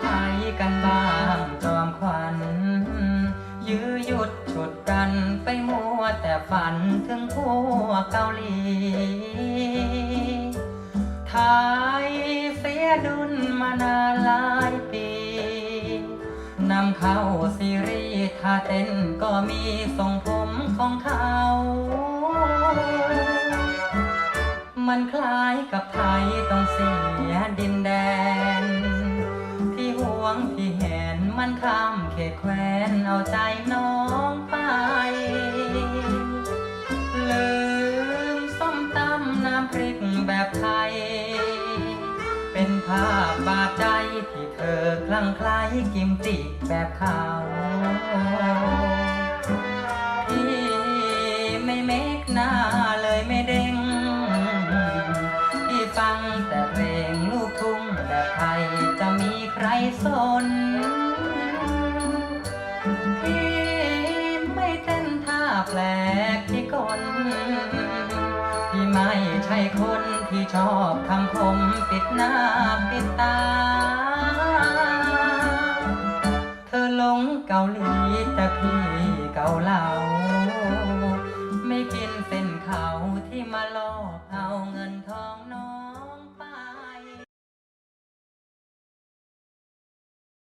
ไทยกันบ้างจอมขวันยื้อยุดฉุดกันไปมัวแต่ฝันถึงพวกเกาหลี ไทยเสียดุลมานานหลายปีนำเข้าซีรีส์ท่าเต้นก็มีทรงผมของเขา มันคล้ายกับไทยต้องเสียดินแดน วงที่เห็นมันข้ามเขตแคว้นเอาใจน้องไป ลืมส้มตำน้ำพริกแบบไทย เป็นภาพบาดใจที่เธอคลั่งไคล้กิมจิแบบเขาพี่ไม่เมกหน้าเลยไม่เด้งที่ฟังแต่ มีใครสนพี่ไม่เต้นท่าแปลกที่กลพี่ไม่ใช่คนที่ชอบคำคมปิดหน้าปิดตา เธอหลงเกาหลีแต่พี่เกาเหลา